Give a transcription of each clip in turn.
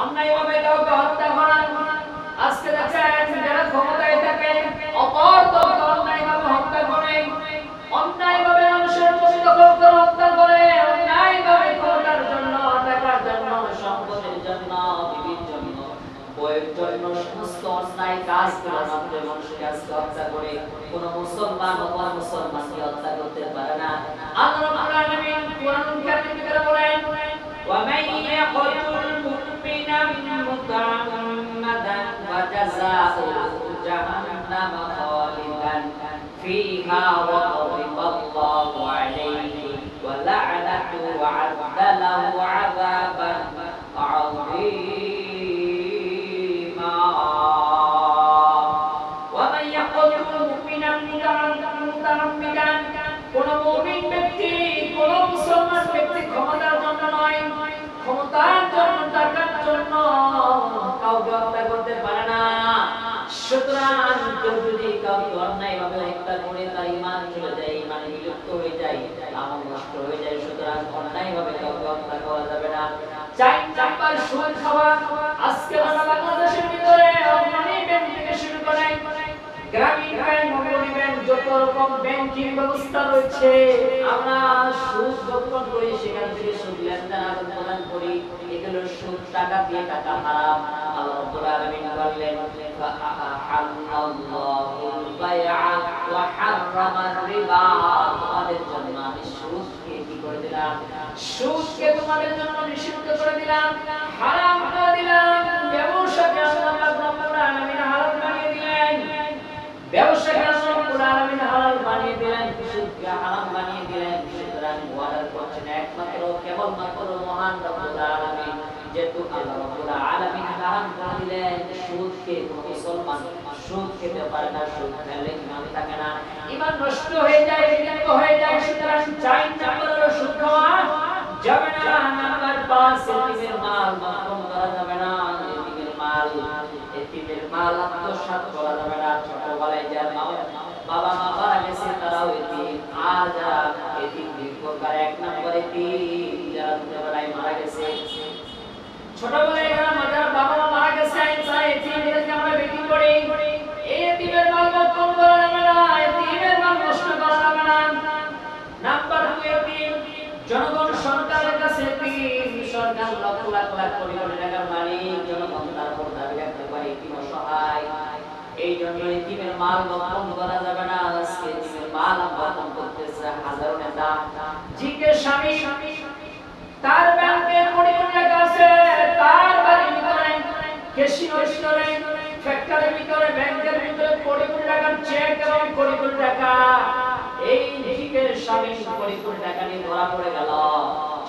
অন্যায়ভাবে কাউকে হত্যা করা। আজকে দেখেন, যারা ক্ষমতায় থাকে অকর্ত অন্যায়ভাবে হত্যা করে। অন্যায়ভাবে মানুষের জমি দখল হত্যা করে। অন্যায়ভাবে ক্ষমতার জন্য টাকার জন্য, সম্পদের জন্য কাজ করার মানুষকে আজকে করে। কোন মুসলমান অপর মুসলমানকে হত্যা করতে পারে না। আল্লাহ আলামিন فجزاؤه جهنم خالدا فيها وغضب সুতরাং কেউ যদি কাউকে অন্যায়ভাবে হত্যা করে, তার ইমান চলে যায় ইমানে বিলুপ্ত হয়ে যায় আমল নষ্ট হয়ে যায়, সুতরাং অন্যায়ভাবে কাউকে হত্যা করা যাবে না। চাই চারবার সুদ খাওয়া আজকে বাংলাদেশের ভিতরে গ্রামীণ ব্যাংক যত রকম ব্যাংকিং ব্যবস্থা রয়েছে, আমরা সুদ গ্রহণ করি, সেখান থেকে সুদ লেনদেন প্রদান করি। এগুলো সুদ, টাকা দিয়ে টাকা হারাম। আল্লাহ আলামিন বললেন ফাআহাল্লাহুল বাইআ ওয়া হাররামার রিবা। তোমাদের জন্য আমি কি করে দিলাম? সুদকে তোমাদের জন্য নিষিদ্ধ করে দিলাম। হারাম করে দিলাম ব্যবসাকে আল্লাহ রাব্বুল আলামিন হারাম বানিয়ে দিলেন ব্যবসাকে আল্লাহ আলামিন হালাল বানিয়ে দিলেন সুদকে হারাম বানিয়ে দিলেন। সুতরাং ওয়াদার করছেন একমাত্র, কেবলমাত্র মহান রব্বুল আলামিন, যেহেতু আল্লাহ রাব্বুল আলামিন হারাম করে দিলেন সুদকে মুসলমান সুদ খেতে পারে না, সুদ খেলে ইমান থাকে না। ইমান নষ্ট হয়ে যায়, বিলম্ব হয়ে যায়, সুতরাং চাই নাম্বার সুদ খাওয়া। যাবে না নাম্বার পাঁচ এতিমের মাল মাখন করা যাবে না মাল এতিমের মাল আত্মসাৎ করা যাবে না ছোটবেলায় যার বাবা মা মারা গেছে তারাও এতিম আর যারা এতিম দীর্ঘকাল এক নম্বর এতিম যারা ছোটবেলায় মারা গেছে ছোটবেলায় যারা মাজার বাবা মা মারা গেছে তারা এতিমদেরকে আমরা বিক্রি করি এই এতিমের মাল বক্ষণ করা যাবে না এতিমের মাল নষ্ট করা যাবে না নাম্বার দুই এতিম জনগণ সরকারের কাছে এতিম সরকার লক্ষ লাখ লাখ কোটি কোটি টাকার মালিক, জনগণ তার উপর দাবি রাখতে পারে এতিম অসহায়। এই জন্য এতিমের মাল বক্ষণ করা যাবে না। আজকে এতিমের মাল বক্ষণ করতেছে হাজারো নেতা। জিজ্ঞেস স্বামী, তার ব্যাংকে কোটি কোটি টাকা আছে, তার বাড়ির ভিতরে ক্যাসিনোর ভিতরে ফ্যাক্টরির ভিতরে ব্যাংকের ভিতরে কোটি কোটি টাকার চেক এবং কোটি কোটি টাকা। এই দিকের স্বামী কোটি কোটি টাকা নিয়ে ধরা পড়ে গেল।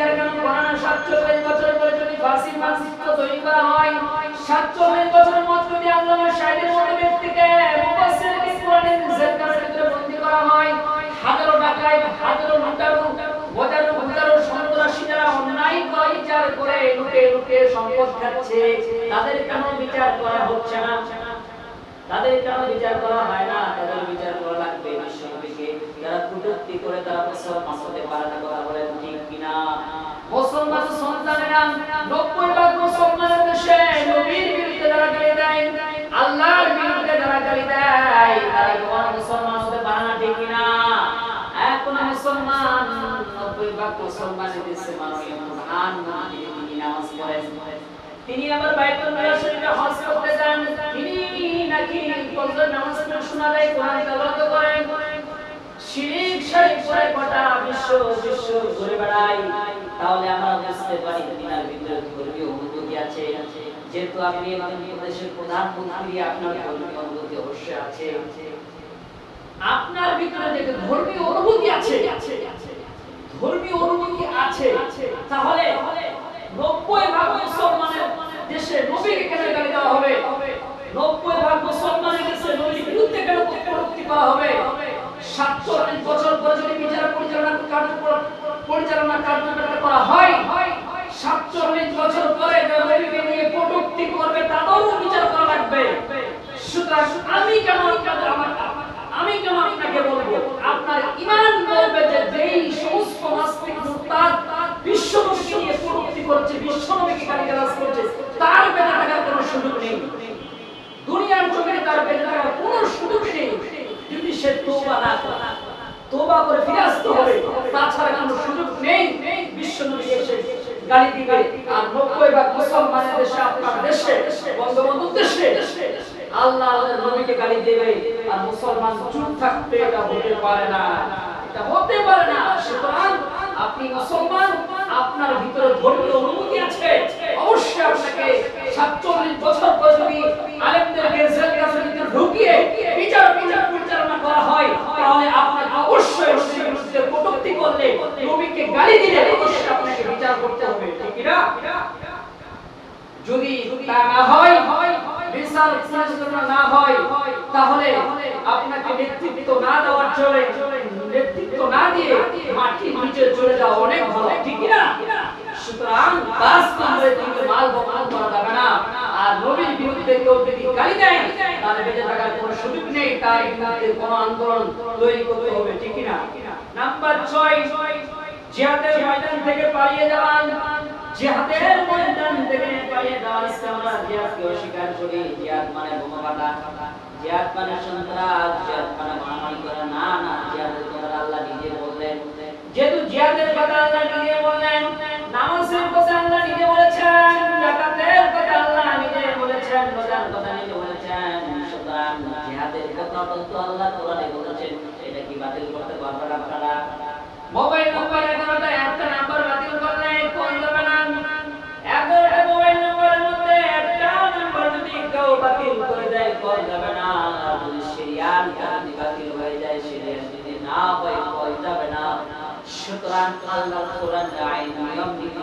কটূক্তির বিচার কেন করে না বছর পরে যদি ফাঁসির মানচিত্র তৈরি করা হয়, সাতচল্লিশ বছরের মধ্যে যদি আল্লামা শাহিদের মতো ব্যক্তিকে মুফাসসির কোরআনের জেলখানার ভিতরে বন্দী করা হয়, হাজারো টাকায় হাজারো লুটারু, হাজারো হাজারো সন্ত্রাসী যারা অন্যায় করে করে লুটে লুটে সম্পদ খাচ্ছে, তাদের কেন বিচার করা হচ্ছে না? তাদের কেন বিচার করা হয় না? তাদের বিচার করা লাগবে বিশ্বনবীকে। যারা কটূক্তি করে তারা মুসলমান হতে পারে না কথা বলেন ঠিক কিনা? মুসলমান সন্তানেরা নব্বই ভাগ মুসলমানের দেশে নবীর বিরুদ্ধে যারা গালি দেয়, আল্লাহর বিরুদ্ধে যারা গালি দেয়, তারা কখনো মুসলমান হতে পারে ঠিক কিনা? এখন মুসলমান নব্বই ভাগ মুসলমানের দেশে মানুষ প্রধান নামাজ পড়েন। তিনি আবার বাইতুল্লাহ শরীফে হজ করতে যান। তিনি নাকি ফজর নামাজ পড়ে শোনালে কোরআন তেলাওয়াত করেন। শিরিক তাহলে ধর্মীয় অনুভূতি আছে যেহেতু আপনি বাংলাদেশের প্রধানমন্ত্রী আপনার ধর্মীয় অনুভূতি অবশ্যই আছে আপনার ভিতরে ধর্মীয় অনুভূতি আছে ধর্মীয় অনুভূতি আছে তাহলে নব্বই ভাগ মুসলমানের দেশে নবীকে কেন দেওয়া হবে নব্বই ভাগ মুসলমানের দেশে বিরুদ্ধে কেন হবে পরে বিচার পরিচালনা কার্য পরিচালনা কার্যকর করা হয়। সাতচল্লিশ বছর পরে নিয়ে কটূক্তি করবে, তাদেরও বিচার করা লাগবে। সুতরাং আমি কেন আমি কেন আপনাকে বলব, আপনার ইমান বলবে যে যেই সমস্ত নাস্তিক মুরতাদ বিশ্বনবীকে নিয়ে কটূক্তি করছে, বিশ্বনবীকে করছে, তার বেঁচে থাকার কোনো সুযোগ নেই দুনিয়ার জমিনে তার বেঁচে থাকার কোনো সুযোগ নেই যদি সে তোবা না করে তোবা করে ফিরে আসতে হবে। তাছাড়া কোনো সুযোগ নেই। বিশ্বনবী এসে গালি দিবে। আর নব্বই ভাগ মুসলমানের দেশে আপনার দেশে বঙ্গবন্ধুর দেশে আল্লাহ নবীকে গালি দেবে। আর মুসলমান চুপ থাকবে এটা হতে পারে না। এটা হতে পারে না। সুতরাং আপনি মুসলমান, আপনার ভিতরে ধর্মীয় অনুভূতি আছে অবশ্যই আপনাকে সাতচল্লিশ বছর পর যদি আলেমদেরকে জেল কাছে ঢুকিয়ে বিচার বিচার পরিচালনা করা হয় তাহলে আপনাকে অবশ্যই নবীর বিরুদ্ধে কটূক্তি করলে নবীকে গালি দিলে অবশ্যই আপনাকে বিচার করতে হবে ঠিক কি না যদি তা না হয় বিচার পরিচালনা না হয় তাহলে আপনাকে নেতৃত্ব না দেওয়ার চলে নেতৃত্ব না দিয়ে মাটির নিচে চলে যাওয়া অনেক ভালো ঠিক কি না সুতরাং বাস করে মাল বকল করা যাবে না। আর নবীর বিরুদ্ধে কেউ যদি গালি দেয়, তাহলে বেঁচে থাকার কোনো সুযোগ নেই। তার বিরুদ্ধে কোনো আন্দোলন তৈরি করতে হবে, ঠিক না নাম্বার ছয়, জিহাদের ময়দান থেকে পালিয়ে যাওয়া জিহাদের ময়দান থেকে পালিয়ে যাওয়া ইসলাম আমরা জিহাদকে অস্বীকার করি। জিহাদ মানে বোমা ফাটা জিহাদ মানে সন্ত্রাস, জিহাদ মানে মারামারি করা। না না, জিহাদের তো আল্লাহ কোরআনে বলেছেন, এটা কি বাতিল করতে পারবেন আপনারা? মোবাইল নাম্বার এগারোটা একটা নাম্বার বাতিল করলে কোন যাবে না। এগারোটা মোবাইল নাম্বারের মধ্যে একটা নাম্বার যদি কেউ বাতিল করে দেয় কল যাবে না। যদি সিরিয়াল যদি বাতিল হয়ে যায়, সিরিয়াল যদি না হয় কল যাবে না। সুতরাং আল্লাহ কোরআন আইন নিয়ম নীতি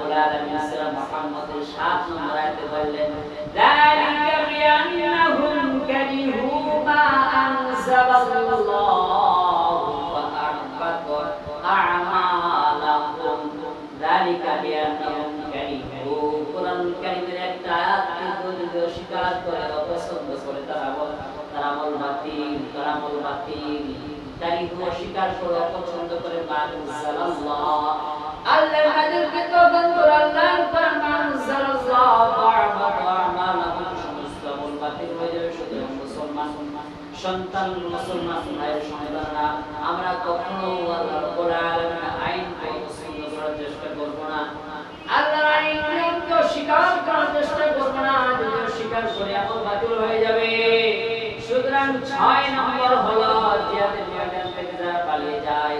আল্লাহ রাব্বুল আলামিন সূরা মুহাম্মদের 7 নম্বর আয়াতে বললেন, যালিকা বিআন্নাহুম কারিহু মা আনজালাল্লাহু আ'মালাহুম একটা আয়াত যদি অস্বীকার করে অপছন্দ করে, তারা আমরা কখনো আইন চেষ্টা করব না। আল্লাহর নিয়মকে করার চেষ্টা করব না যদি অস্বীকার করি আমল বাতিল হয়ে যাবে। সুতরাং ছয় নম্বর হলো জিহাদের ময়দান থেকে যারা পালিয়ে যায়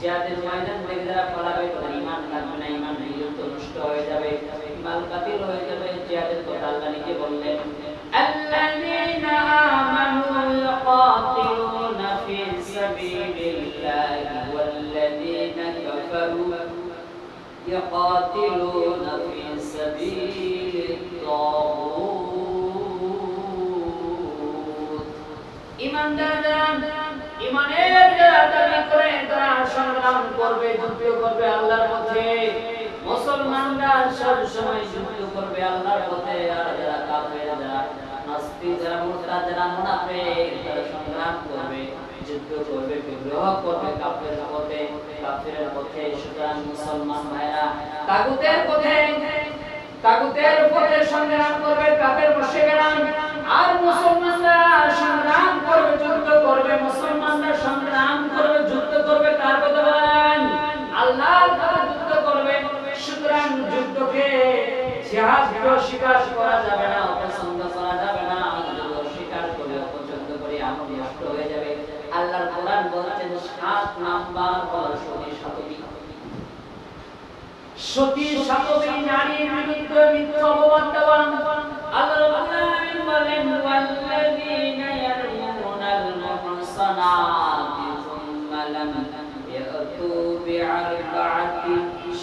জিহাদের ময়দান থেকে যারা পালাবে তাদের ঈমান থাকবে না ঈমান বিলুপ্ত নষ্ট হয়ে যাবে মাল বাতিল হয়ে যাবে জিহাদের কথা আল্লাহ নিজে বললেন। আল্লাযীনা আমানু ইয়াকাতিলুনা ফি সাবিলিল্লাহি ওয়াল্লাযীনা কাফারু ইয়াকাতিলুনা দাবি করে তারা সংগ্রাম করবে যুদ্ধ করবে আল্লাহর পথে। মুসলমানরা সব সময় যুদ্ধ করবে, আল্লাহর পথে আর যারা কাফের যারা নাস্তিক যারা মুরতাদ যারা মুনাফিক, তারা সংগ্রাম করবে, যুদ্ধ করবে, বিগ্রহ করবে কাফের পথে কাফেরের পথে। সুতরাং মুসলমান ভাইরা, তাগুতের পথে তাগুতের পথে সংগ্রাম করবে কাফের মুশরিকরা আর মুসলমানরা সংগ্রাম করবে, যুদ্ধ করবে, মুসলমানরা সংগ্রাম করবে, যুদ্ধ করবে কার কথা বলেন? করবে সুতরাং যুদ্ধকে জিহাদকে অস্বীকার করা যাবে না, অপছন্দ করা যাবে না যদি অস্বীকার করে অপছন্দ করে আমল নষ্ট হয়ে যাবে। আল্লাহর কোরআন বলছেন, সাত নাম্বার হলো সতী সাতবী। সতী সাতবী নারীর বিরুদ্ধে মিথ্যা অপবাদ দেওয়া আল্লাহ রাব্বুল আলামিন বলেন, ওয়াল্লাযীনা ইয়ারমুনাল মুহসানাতি সুম্মা লাম ইয়াতু বিআরবা'তি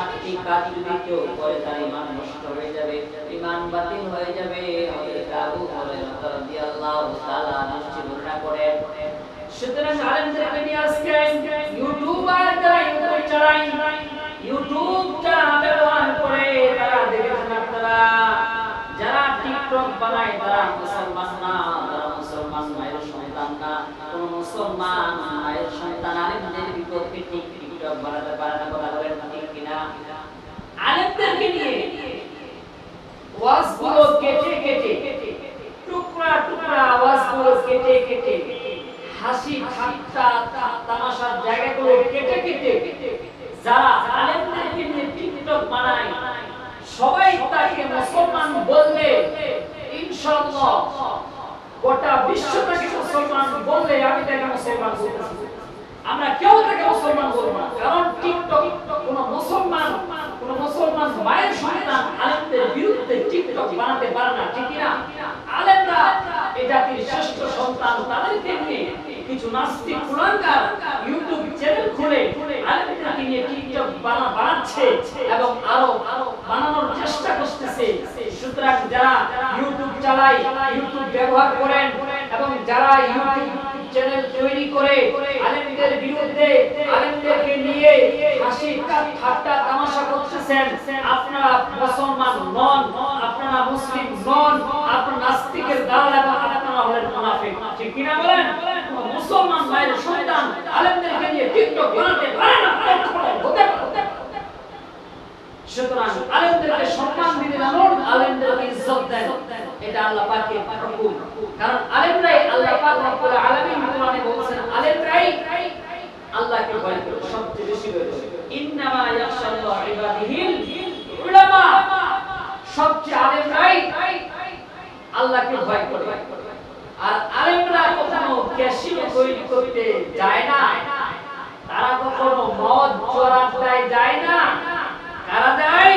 সাতটি কাজ যদি করে তার ইমান নষ্ট হয়ে যাবে। ইমান বাতিল হয়ে যাবে। আবু হুরায়রা রাদিয়াল্লাহু তাআলা নিশ্চয় বর্ণনা করেন। সুতরাং আলেমদেরকে নিয়ে আজকে ইউটিউবার যারা ইউটিউব চালায়, ইউটিউবটা ব্যবহার করে তারা দেখেছেন আপনারা, যারা টিকটক বানায় তারা মুসলমান না, তারা মুসলমান মায়ের সন্তান না। কোন মুসলমান মায়ের সন্তান আলেমদের বিপক্ষে টিকটক বানাতে পারে না কথা বলেন আলেমদেরকে নিয়ে ওয়াজগুলো কেটে কেটে টুকরা টুকরা আওয়াজগুলো কেটে কেটে হাসি ঠাট্টা তামাশার জায়গাগুলো কেটে কেটে যারা আলেমদেরকে নিয়ে টিকটক বানায় সবাই তাকে মুসলমান বললে ইনশাআল্লাহ গোটা বিশ্ব তাকে মুসলমান বললে আমি তাকে মুসলমান বলতেছি। আমরা কেউ তাকে মুসলমান বলব না। কারণ টিকটক কোন মুসলমান কোন মুসলমান মায়ের সন্তান আলেমদের বিরুদ্ধে টিকটক বানাতে পারে না, ঠিক না আলেমরা এই জাতির শ্রেষ্ঠ সন্তান তাদেরকে নিয়ে কিছু নাস্তিক ইউটিউব চ্যানেল খুলে আলেমদেরকে নিয়ে টিকটক বানা, বানাচ্ছে এবং আরও বানানোর চেষ্টা করতেছে। সুতরাং যারা ইউটিউব চালায় ইউটিউব ব্যবহার করেন এবং যারা ইউটিউব বিরুদ্ধে আলেমদেরকে নিয়ে হাসি ঠাট্টা তামাশা করতেছেন। আপনারা মুসলমান নন, আপনারা মুসলিম নন, আপনারা নাস্তিকের দালাল এবং আপনারা হলেন মুনাফিক। ঠিক কিনা বলেন? মুসলমান ভাইয়ের সন্তান আলেমদেরকে নিয়ে টিকটক বানাতে পারে না হতে পারে। সুতরাং আলেমদেরকে সম্মান দিতে জানুন আলেমদেরকে ইজ্জত দেন। এটা আল্লাহ পাকের হুকুম কারণ আলেমরাই আল্লাহ পাক রব্বুল আলামিন কোরআনে বলেছেন, আলেমরাই আল্লাহকে ভয় করে, সবচেয়ে বেশি ভয় করে ইন্নামা ইয়াখশাল্লাহ ইবাদিহিল উলামা। সবচেয়ে আলেমরাই আল্লাহকে ভয় করে। আর আলেমরা কখনো ক্যাসিনো তৈরি করতে যায় না। তারা কখনো মদ চোরাটায় যায় না। কারা দেয়?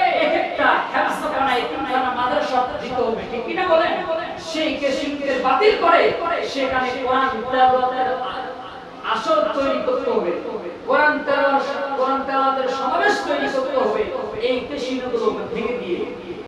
এক একটা ক্যাসিনোকে বাতিল করে সেখানে কোরআন তেলাওয়াতের তৈরি করতে হবে। সমাবেশ তৈরি করতে হবে। এই ক্যাসিনোগুলো ভেঙে